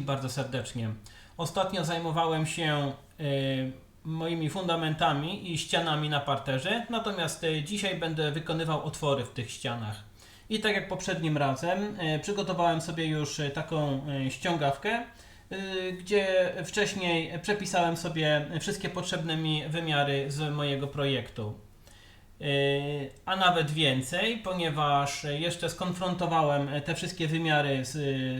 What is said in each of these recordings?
wszystkich bardzo serdecznie. Ostatnio zajmowałem się y, moimi fundamentami i ścianami na parterze, natomiast y, dzisiaj będę wykonywał otwory w tych ścianach. I tak jak poprzednim razem, y, przygotowałem sobie już taką ściągawkę, gdzie wcześniej przepisałem sobie wszystkie potrzebne mi wymiary z mojego projektu. Yy, a nawet więcej, ponieważ jeszcze skonfrontowałem te wszystkie wymiary z,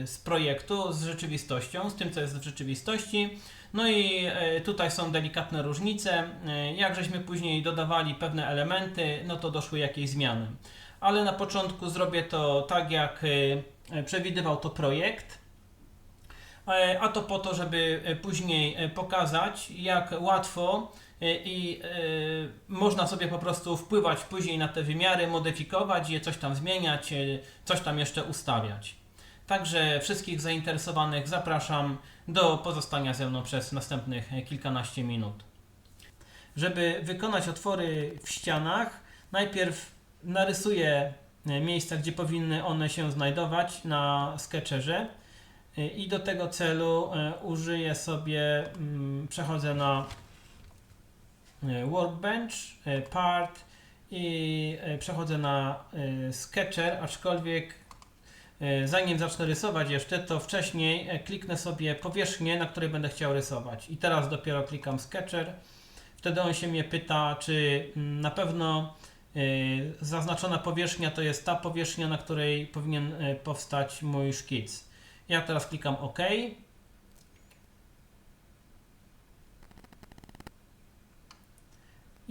z projektu z rzeczywistością, z tym co jest w rzeczywistości. No i yy, tutaj są delikatne różnice. Yy, Jak żeśmy później dodawali pewne elementy, no to doszły jakieś zmiany. Ale na początku zrobię to tak, jak przewidywał to projekt. A to po to, żeby później pokazać, jak łatwo i y, można sobie po prostu wpływać później na te wymiary, modyfikować je, coś tam zmieniać, y, coś tam jeszcze ustawiać. Także wszystkich zainteresowanych zapraszam do pozostania ze mną przez następnych e, kilkanaście minut. Żeby wykonać otwory w ścianach, najpierw narysuję e, miejsca, gdzie powinny one się znajdować na sketcherze i do tego celu e, użyję sobie, mm, przechodzę na e, Workbench, e, Part i e, przechodzę na e, Sketcher, aczkolwiek e, zanim zacznę rysować jeszcze, to wcześniej e, kliknę sobie powierzchnię, na której będę chciał rysować. I teraz dopiero klikam Sketcher. Wtedy on się mnie pyta, czy mm, na pewno e, zaznaczona powierzchnia to jest ta powierzchnia, na której powinien e, powstać mój szkic. Ja teraz klikam OK.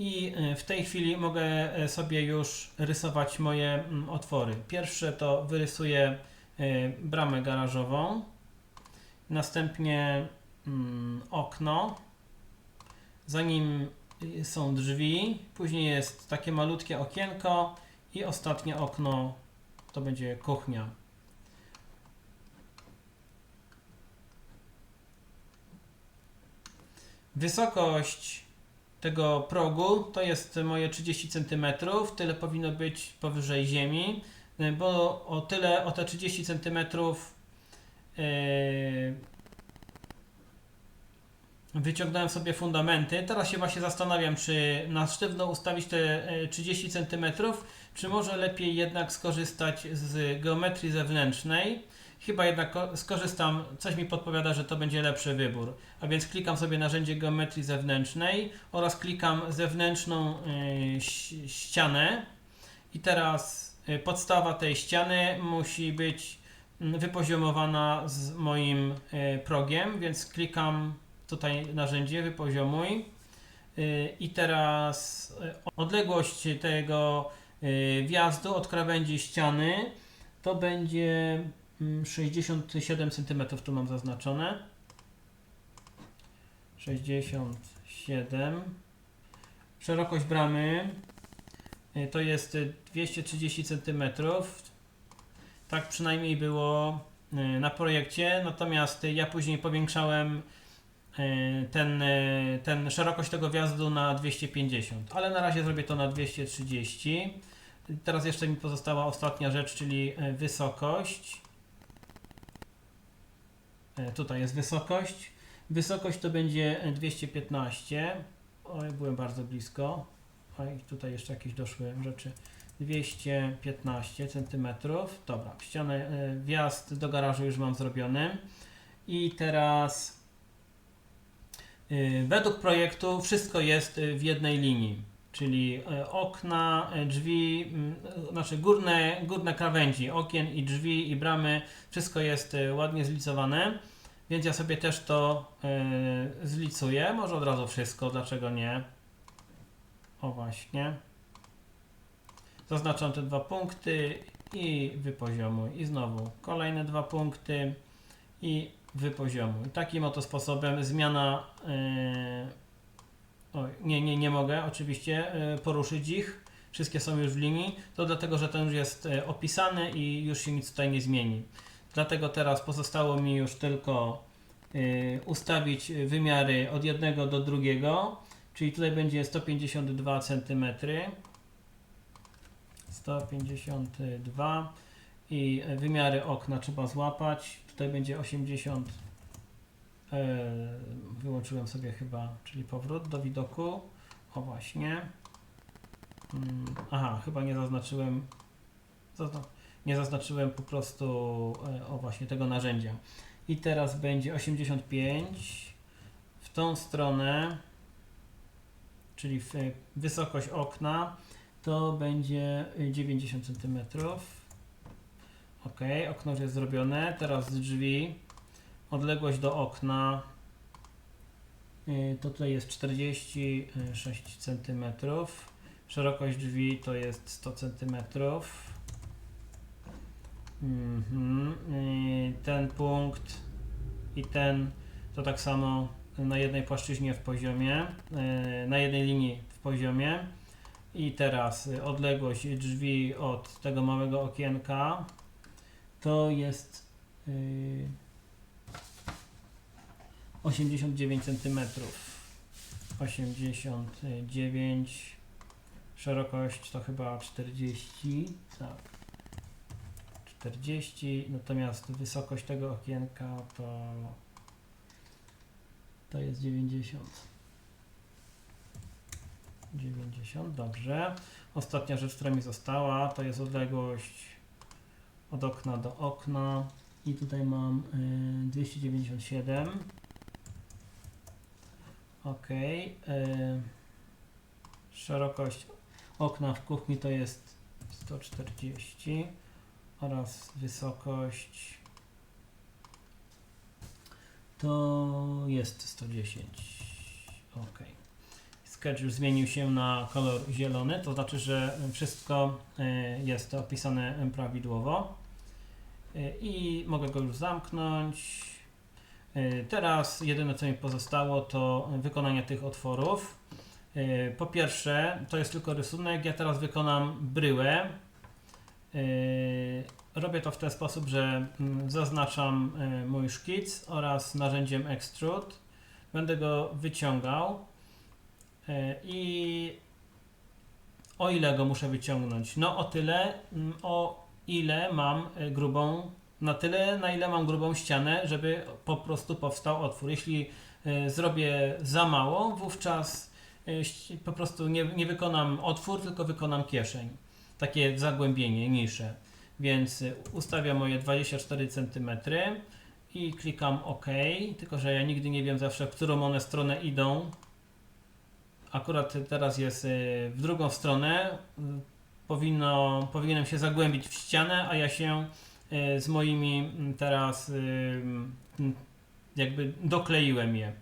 I e, w tej chwili mogę e, sobie już rysować moje mm, otwory. Pierwsze to wyrysuję e, bramę garażową, następnie mm, okno, za nim są drzwi, później jest takie malutkie okienko i ostatnie okno to będzie kuchnia. Wysokość tego progu to jest moje 30 cm, tyle powinno być powyżej ziemi, y, bo o tyle, o te 30 cm yy, wyciągnąłem sobie fundamenty. Teraz się właśnie zastanawiam, czy na sztywno ustawić te y, 30 cm, czy może lepiej jednak skorzystać z geometrii zewnętrznej. Chyba jednak ko- skorzystam, coś mi podpowiada, że to będzie lepszy wybór. A więc klikam sobie narzędzie geometrii zewnętrznej oraz klikam zewnętrzną y, ścianę. I teraz y, podstawa tej ściany musi być mm, wypoziomowana z moim y, progiem, więc klikam tutaj narzędzie wypoziomuj. I teraz odległość tego wjazdu od krawędzi ściany to będzie 67 cm, tu mam zaznaczone. 67. Szerokość bramy y, to jest y, 230 cm. Tak przynajmniej było y, na projekcie, natomiast y, ja później powiększałem y, ten, y, ten szerokość tego wjazdu na 250, ale na razie zrobię to na 230. Teraz jeszcze mi pozostała ostatnia rzecz, czyli y, wysokość. Y, Tutaj jest wysokość. Wysokość to będzie y, 215. Oj, byłem bardzo blisko. Oj, tutaj jeszcze jakieś doszły rzeczy. 215 cm. Dobra, ścianę, y, wjazd do garażu już mam zrobiony. I teraz y, według projektu wszystko jest w jednej linii. Czyli okna, drzwi, znaczy górne, górne krawędzi okien i drzwi i bramy, wszystko jest ładnie zlicowane. Więc ja sobie też to y, zlicuję. Może od razu wszystko, dlaczego nie? O właśnie. Zaznaczam te dwa punkty i wypoziomuj. I znowu kolejne dwa punkty i wypoziomuj. Takim oto sposobem zmiana. Yy, oj, nie, nie, nie mogę oczywiście yy, poruszyć ich. Wszystkie są już w linii. To dlatego, że ten już jest yy, opisany i już się nic tutaj nie zmieni. Dlatego teraz pozostało mi już tylko yy, ustawić wymiary od jednego do drugiego. Czyli tutaj będzie 152 cm. 152 i wymiary okna trzeba złapać. Tutaj będzie 80 E, wyłączyłem sobie chyba, czyli powrót do widoku. O właśnie. Mm, Aha, chyba nie zaznaczyłem. zazna- Nie zaznaczyłem po prostu e, o właśnie tego narzędzia. I teraz będzie 85 w tą stronę, czyli e, wysokość okna to będzie e, 90 cm. Ok, okno już jest zrobione. Teraz drzwi. Odległość do okna y, to tutaj jest 46 cm. Szerokość drzwi to jest 100 cm. Mhm. Ten punkt i ten to tak samo na jednej płaszczyźnie w poziomie, y, na jednej linii w poziomie. I teraz odległość drzwi od tego małego okienka to jest y, 89 cm. 89 szerokość to chyba 40 tak 40 natomiast wysokość tego okienka to to jest 90 90 dobrze. Ostatnia rzecz która mi została to jest odległość od okna do okna. I tutaj mam y, 297 ok y, szerokość okna w kuchni to jest 140 oraz wysokość. To jest 110 ok. Sketch już zmienił się na kolor zielony to znaczy, że wszystko y, jest opisane prawidłowo. Y, i mogę go już zamknąć. Y, teraz jedyne co mi pozostało to wykonanie tych otworów. Po pierwsze to jest tylko rysunek. Ja teraz wykonam bryłę robię to w ten sposób, że mm, zaznaczam y, mój szkic oraz narzędziem extrude będę go wyciągał y, i o ile go muszę wyciągnąć? No o tyle, mm, o ile mam grubą, na tyle na ile mam grubą ścianę, żeby po prostu powstał otwór. Jeśli zrobię za mało, wówczas po prostu nie, nie wykonam otwór, tylko wykonam kieszeń. Takie zagłębienie, nisze. Więc y, ustawiam moje 24 cm i klikam OK, tylko że ja nigdy nie wiem zawsze, w którą one stronę idą. Akurat teraz jest y, w drugą stronę. Powinno, powinienem się zagłębić w ścianę, a ja się y, z moimi mm, teraz mm, jakby dokleiłem je,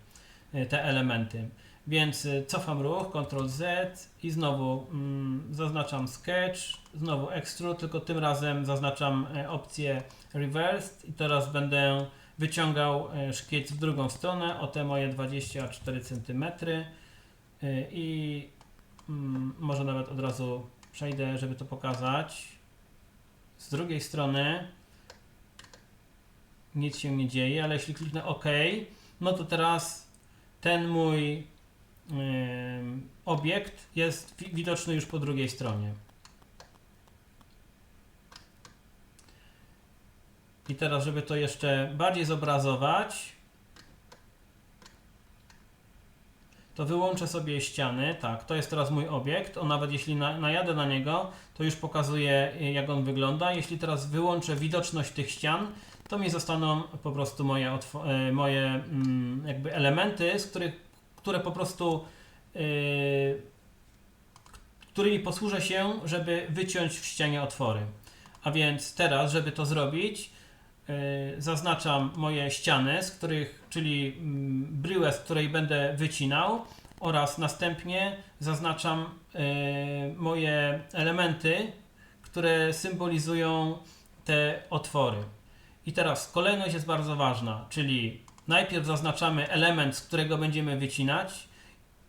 te elementy. Więc y, cofam ruch, Ctrl Z i znowu mm, zaznaczam Sketch, znowu Extrude, tylko tym razem zaznaczam e, opcję Reversed i teraz będę wyciągał e, szkic w drugą stronę o te moje 24 cm y, i mm, może nawet od razu przejdę, żeby to pokazać. Z drugiej strony nic się nie dzieje, ale jeśli kliknę OK, no to teraz ten mój obiekt jest wi- widoczny już po drugiej stronie. I teraz, żeby to jeszcze bardziej zobrazować, to wyłączę sobie ściany. Tak, to jest teraz mój obiekt. On nawet jeśli na, najadę na niego, to już pokazuje y, jak on wygląda. Jeśli teraz wyłączę widoczność tych ścian, to mi zostaną po prostu moje, y, moje mm, jakby elementy, z których, które po prostu y, którymi posłużę się, żeby wyciąć w ścianie otwory. A więc teraz, żeby to zrobić, y, zaznaczam moje ściany, z których, czyli mm, bryłę, z której będę wycinał oraz następnie zaznaczam y, moje elementy, które symbolizują te otwory. I teraz kolejność jest bardzo ważna, czyli najpierw zaznaczamy element, z którego będziemy wycinać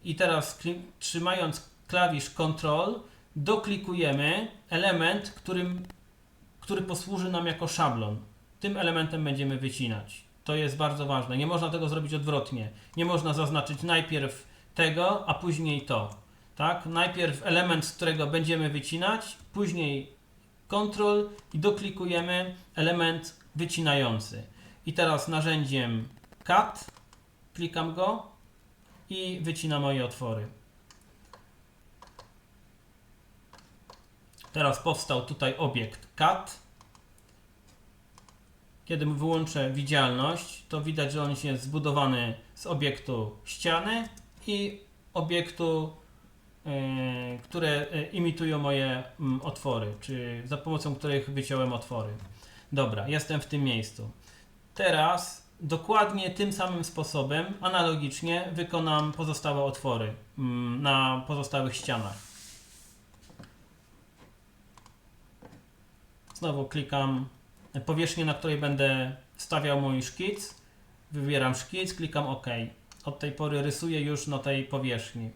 i teraz trzymając klawisz Ctrl doklikujemy element, którym, który posłuży nam jako szablon. Tym elementem będziemy wycinać. To jest bardzo ważne. Nie można tego zrobić odwrotnie. Nie można zaznaczyć najpierw tego, a później to. Tak? Najpierw element, z którego będziemy wycinać, później Ctrl i doklikujemy element wycinający. I teraz narzędziem Cut klikam go i wycina moje otwory. Teraz powstał tutaj obiekt cut. Kiedy wyłączę widzialność, to widać, że on jest zbudowany z obiektu ściany i obiektu, e, które e, imitują moje mm, otwory, czy za pomocą których wyciąłem otwory. Dobra, jestem w tym miejscu. Teraz dokładnie tym samym sposobem, analogicznie, wykonam pozostałe otwory mm, na pozostałych ścianach. Znowu klikam powierzchnię, na której będę stawiał mój szkic. Wybieram szkic, klikam OK. Od tej pory rysuję już na tej powierzchni.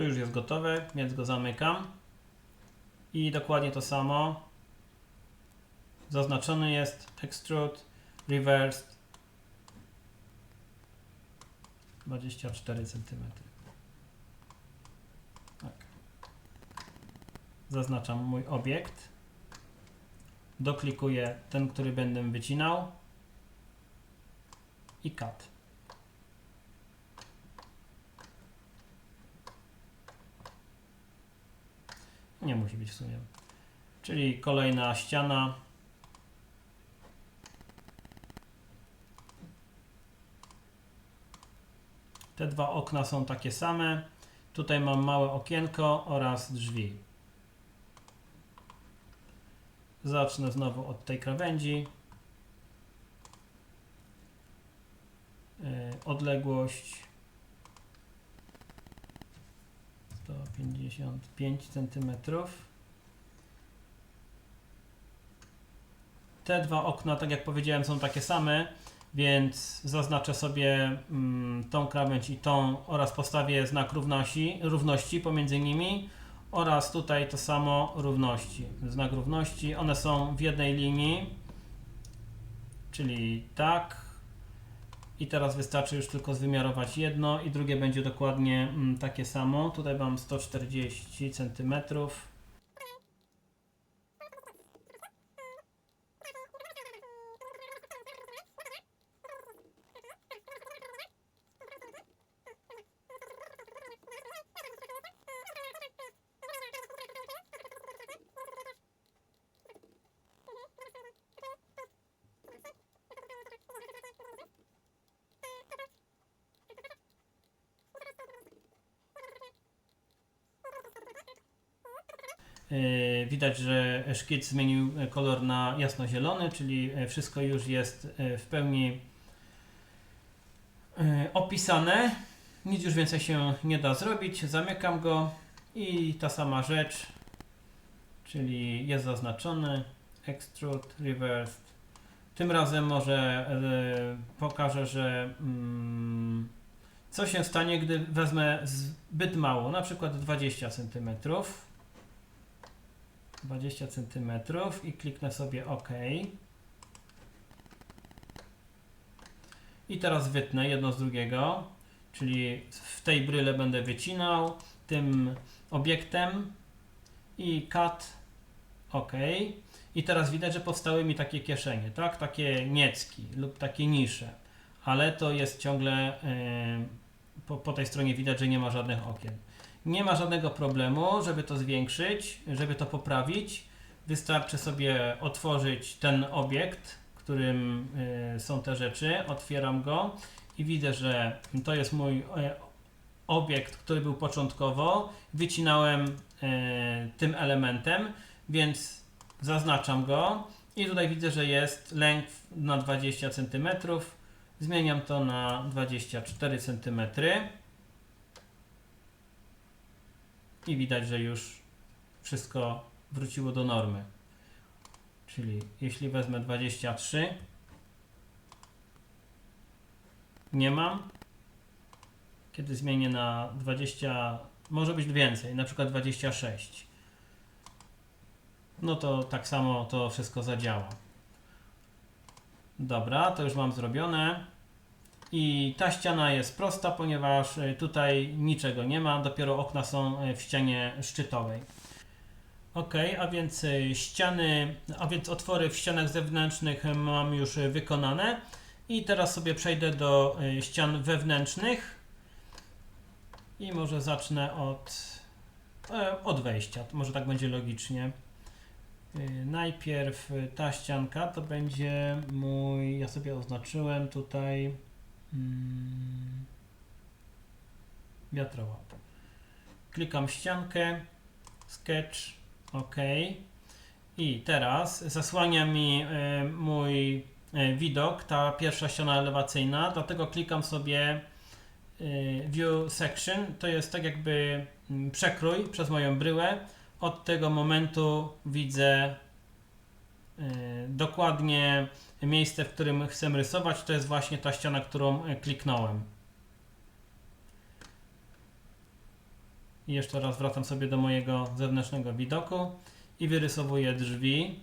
Tu już jest gotowe, więc go zamykam. I dokładnie to samo. Zaznaczony jest extrude, reversed 24 cm. Tak. Zaznaczam mój obiekt. Doklikuję ten, który będę wycinał. I cut. Nie musi być w sumie. Czyli kolejna ściana. Te dwa okna są takie same. Tutaj mam małe okienko oraz drzwi. Zacznę znowu od tej krawędzi. Yy, odległość 155 cm. Te dwa okna, tak jak powiedziałem, są takie same, więc zaznaczę sobie mm, tą krawędź i tą oraz postawię znak równości, równości pomiędzy nimi oraz tutaj to samo równości, znak równości. One są w jednej linii, czyli tak, i teraz wystarczy już tylko zwymiarować jedno i drugie będzie dokładnie mm, takie samo. Tutaj mam 140 cm. Widać, że szkic zmienił kolor na jasnozielony, czyli e, wszystko już jest e, w pełni e, opisane. Nic już więcej się nie da zrobić. Zamykam go i ta sama rzecz, czyli jest zaznaczony extrude, reversed. Tym razem może pokażę, że mm, co się stanie, gdy wezmę zbyt mało, na przykład 20 cm. 20 cm i kliknę sobie OK. I teraz wytnę jedno z drugiego, czyli w tej bryle będę wycinał tym obiektem i cut OK. I teraz widać, że powstały mi takie kieszenie, tak? Takie niecki lub takie nisze, ale to jest ciągle yy, po, po tej stronie widać, że nie ma żadnych okien. Nie ma żadnego problemu, żeby to zwiększyć, żeby to poprawić. Wystarczy sobie otworzyć ten obiekt, którym y, są te rzeczy. Otwieram go i widzę, że to jest mój y, obiekt, który był początkowo. Wycinałem y, tym elementem, więc zaznaczam go i tutaj widzę, że jest length na 20 cm. Zmieniam to na 24 cm i widać, że już wszystko wróciło do normy. Czyli jeśli wezmę 23, nie mam. Kiedy zmienię na 20, może być więcej, na przykład 26. No to tak samo to wszystko zadziała. Dobra, to już mam zrobione. I ta ściana jest prosta, ponieważ y, tutaj niczego nie ma, dopiero okna są y, w ścianie szczytowej. Ok, a więc y, ściany, a więc otwory w ścianach zewnętrznych mam już wykonane. I teraz sobie przejdę do ścian wewnętrznych. I może zacznę od, e, od wejścia. Może tak będzie logicznie. Najpierw ta ścianka to będzie mój. Ja sobie oznaczyłem tutaj. Mm, wiatrołap. Klikam ściankę, sketch, OK. I teraz zasłania mi y, mój y, widok, ta pierwsza ściana elewacyjna, dlatego klikam sobie y, View Section. To jest tak jakby mm, przekrój przez moją bryłę. Od tego momentu widzę dokładnie miejsce, w którym chcę rysować. To jest właśnie ta ściana, którą y, kliknąłem. I jeszcze raz wracam sobie do mojego zewnętrznego widoku i wyrysowuję drzwi.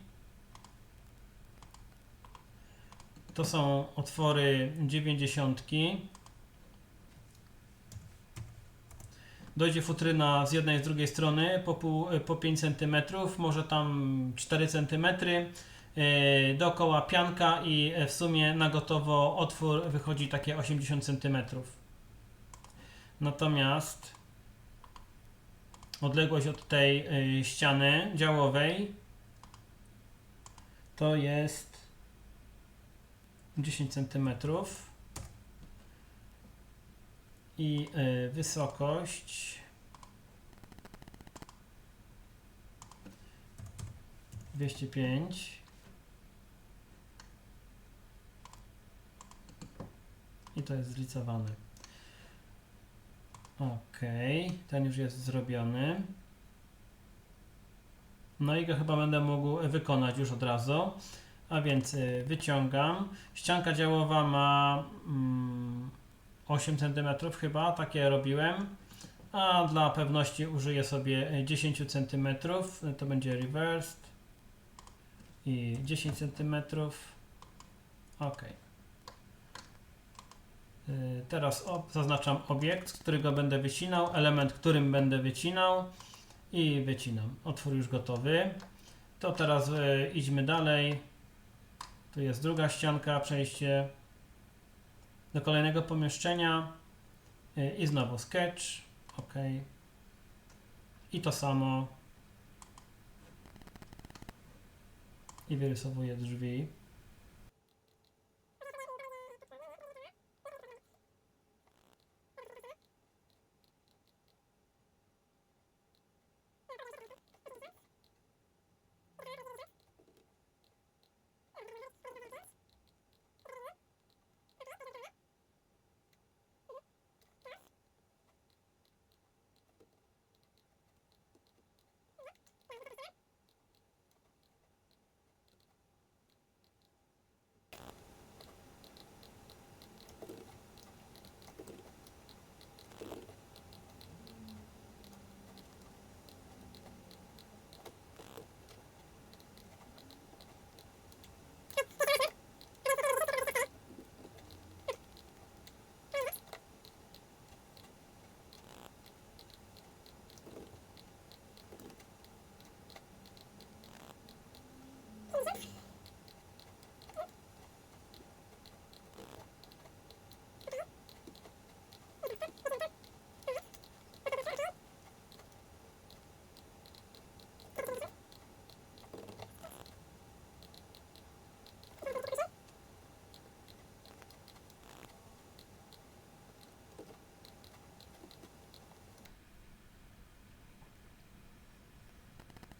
To są otwory 90. Dojdzie futryna z jednej i z drugiej strony po, pół, po 5 cm, może tam 4 cm. Yy, dookoła pianka i w sumie na gotowo otwór wychodzi takie 80 cm. Natomiast odległość od tej yy, ściany działowej to jest 10 cm i y, wysokość 205 i to jest zlicowane. Ok, ten już jest zrobiony. No i go chyba będę mógł wykonać już od razu. A więc y, wyciągam. Ścianka działowa ma mm, 8 cm chyba, takie robiłem. A dla pewności użyję sobie 10 cm, to będzie reversed i 10 cm. Ok. Y, Teraz zaznaczam obiekt, z którego będę wycinał, element, którym będę wycinał i wycinam. Otwór już gotowy. To teraz y, idźmy dalej. Tu jest druga ścianka, przejście do kolejnego pomieszczenia y, i znowu sketch, ok. I to samo. I wyrysowuję drzwi.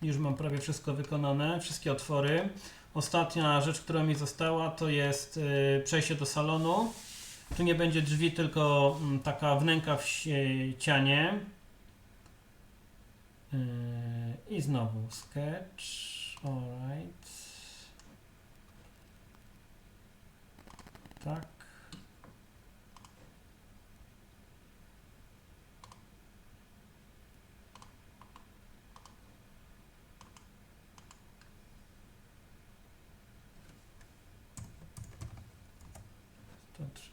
Już mam prawie wszystko wykonane, wszystkie otwory. Ostatnia rzecz, która mi została, to jest y, przejście do salonu. Tu nie będzie drzwi, tylko mm, taka wnęka w ścianie. Y, I znowu sketch. Alright. Tak.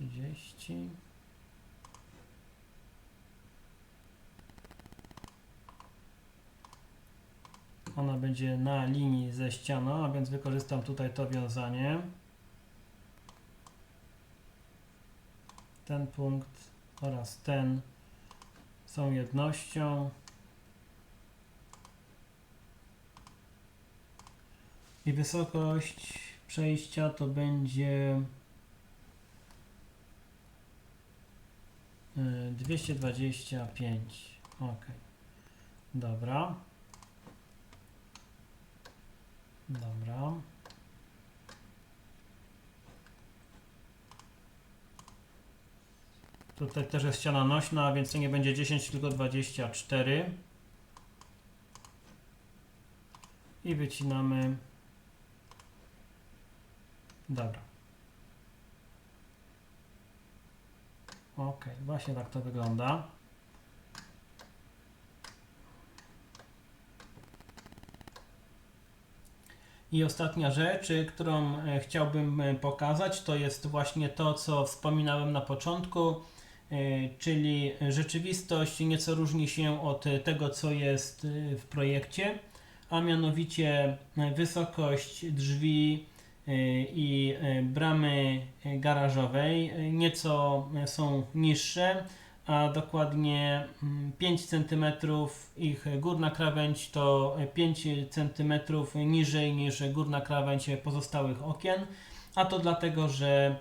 To trzydzieści. Ona będzie na linii ze ścianą, a więc wykorzystam tutaj to wiązanie. Ten punkt oraz ten są jednością. I wysokość przejścia to będzie 225. Ok. Dobra. Dobra. Tutaj też jest ściana nośna, więc to nie będzie 10, tylko 24. I wycinamy. Dobra. Ok, właśnie tak to wygląda. I ostatnia rzecz, y, którą e, chciałbym e, pokazać, to jest właśnie to, co wspominałem na początku, e, czyli rzeczywistość nieco różni się od tego, co jest e, w projekcie, a mianowicie wysokość drzwi i e, bramy garażowej. Nieco są niższe, a dokładnie mm, 5 cm ich górna krawędź to 5 cm niżej niż górna krawędź pozostałych okien, a to dlatego, że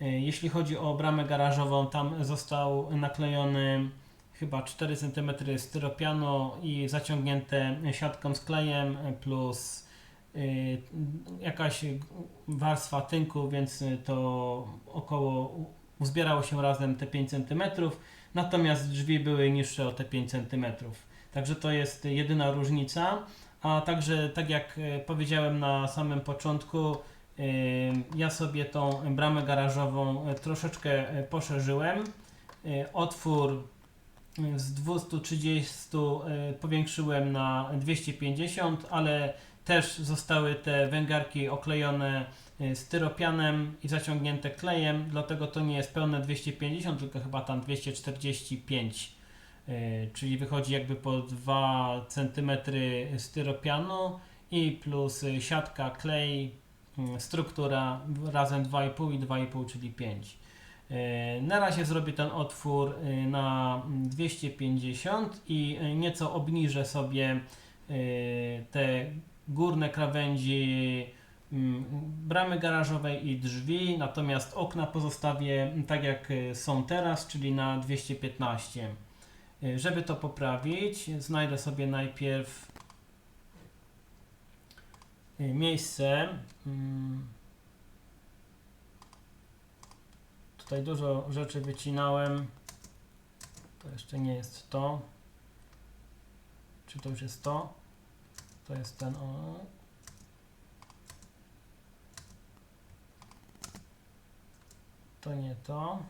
e, jeśli chodzi o bramę garażową, tam został naklejony chyba 4 cm styropianu i zaciągnięte siatką z klejem plus y, jakaś warstwa tynku, więc to około uzbierało się razem te 5 cm. Natomiast drzwi były niższe o te 5 cm. Także to jest jedyna różnica. A także, tak jak e, powiedziałem na samym początku, e, ja sobie tą bramę garażową e, troszeczkę e, poszerzyłem. Otwór z 230 e, powiększyłem na 250, ale też zostały te węgarki oklejone e, styropianem i zaciągnięte klejem, dlatego to nie jest pełne 250, tylko chyba tam 245, e, czyli wychodzi jakby po 2 cm styropianu i plus siatka, klej, mm, struktura razem 2,5 i 2,5, czyli 5. E, Na razie zrobię ten otwór na 250 i nieco obniżę sobie te górne krawędzi mm, bramy garażowej i drzwi, natomiast okna pozostawię tak jak są teraz, czyli na 215. E, Żeby to poprawić, znajdę sobie najpierw e, miejsce. mm, Tutaj dużo rzeczy wycinałem. To jeszcze nie jest to. Czy to już jest to? To jest ten o. To nie to.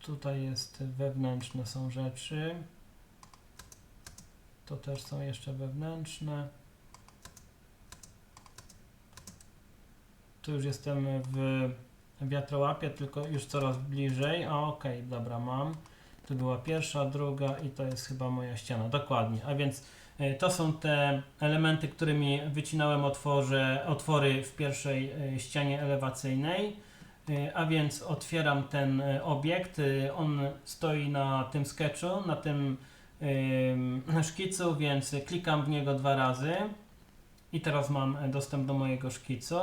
Tutaj jest wewnętrzne są rzeczy. To też są jeszcze wewnętrzne. Tu już jestem w wiatrołapie, tylko już coraz bliżej. A okej, dobra, mam. Tu była pierwsza, druga i to jest chyba moja ściana. Dokładnie. A więc to są te elementy, którymi wycinałem otwory w pierwszej e, ścianie elewacyjnej. E, A więc otwieram ten e, obiekt. E, On stoi na tym sketchu, na tym szkicu, więc klikam w niego dwa razy. I teraz mam e, dostęp do mojego szkicu.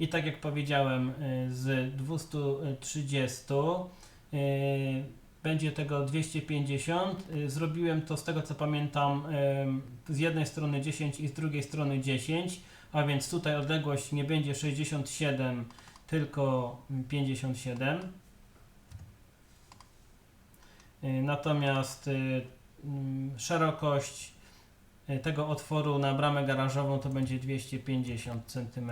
I tak jak powiedziałem, e, z 230 e, będzie tego 250. Y, Zrobiłem to z tego co pamiętam z jednej strony 10 i z drugiej strony 10, a więc tutaj odległość nie będzie 67, tylko 57. Y, Natomiast y, mm, szerokość tego otworu na bramę garażową to będzie 250 cm.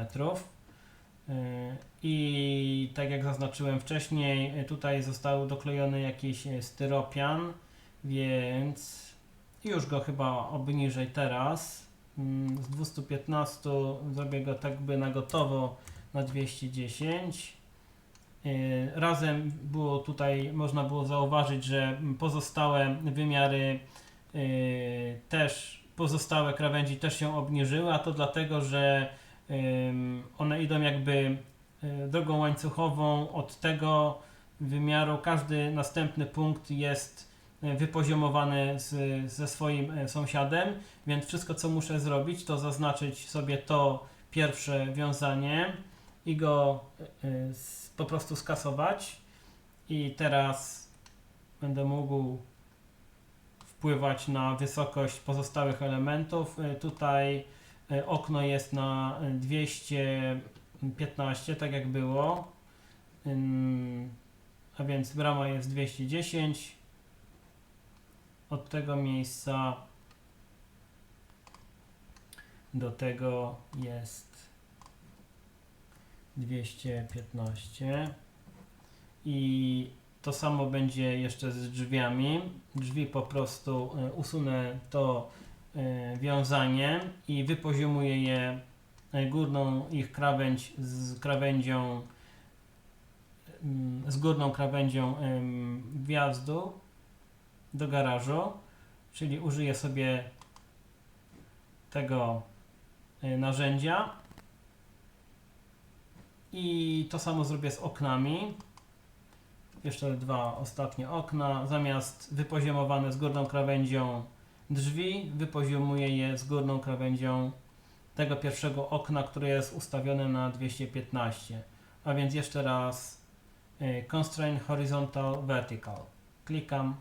I tak jak zaznaczyłem wcześniej, e, tutaj został doklejony jakiś e, styropian, więc już go chyba obniżej teraz. Mm, Z 215 zrobię go tak by na gotowo na 210. Yy, Razem było tutaj, można było zauważyć, że pozostałe wymiary też, pozostałe krawędzi też się obniżyły, a to dlatego, że one idą jakby y, drogą łańcuchową od tego wymiaru. Każdy następny punkt jest y, wypoziomowany z, ze swoim y, sąsiadem, więc wszystko co muszę zrobić to zaznaczyć sobie to pierwsze wiązanie i go po prostu skasować i teraz będę mógł wpływać na wysokość pozostałych elementów. Tutaj okno jest na y, 215, tak jak było. A więc brama jest 210. Od tego miejsca do tego jest 215 i to samo będzie jeszcze z drzwiami. Drzwi po prostu e, usunę to e, wiązanie i wypoziomuję je e, górną ich krawędź z krawędzią mm, z górną krawędzią wjazdu do garażu, czyli użyję sobie tego e, narzędzia i to samo zrobię z oknami. Jeszcze dwa ostatnie okna. Zamiast wypoziomowane z górną krawędzią drzwi, wypoziomuję je z górną krawędzią tego pierwszego okna, które jest ustawione na 215. A więc jeszcze raz y, Constraint Horizontal Vertical. Klikam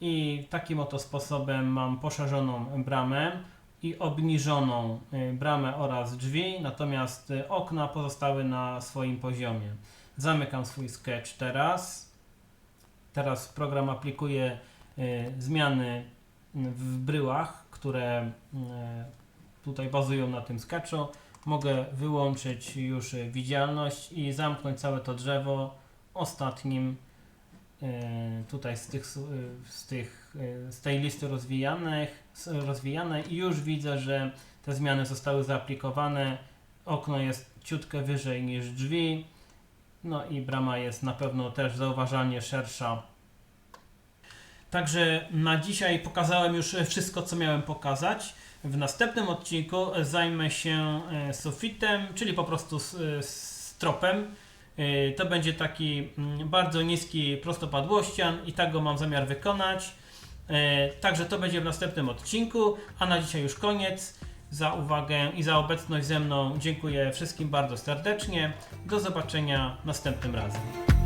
i takim oto sposobem mam poszerzoną bramę i obniżoną y, bramę oraz drzwi, natomiast y, okna pozostały na swoim poziomie. Zamykam swój sketch teraz. Teraz program aplikuje zmiany w bryłach, które y, tutaj bazują na tym sketchu. Mogę wyłączyć już widzialność i zamknąć całe to drzewo ostatnim y, tutaj z tych, z tych y, z tej listy rozwijanych, rozwijanej i już widzę, że te zmiany zostały zaaplikowane. Okno jest ciutkę wyżej niż drzwi. No i brama jest na pewno też zauważalnie szersza. Także na dzisiaj pokazałem już wszystko, co miałem pokazać. W następnym odcinku zajmę się e, sufitem, czyli po prostu e, stropem. E, To będzie taki mm, bardzo niski prostopadłościan i tak go mam zamiar wykonać. Także to będzie w następnym odcinku, a na dzisiaj już koniec. Za uwagę i za obecność ze mną dziękuję wszystkim bardzo serdecznie. Do zobaczenia następnym razem.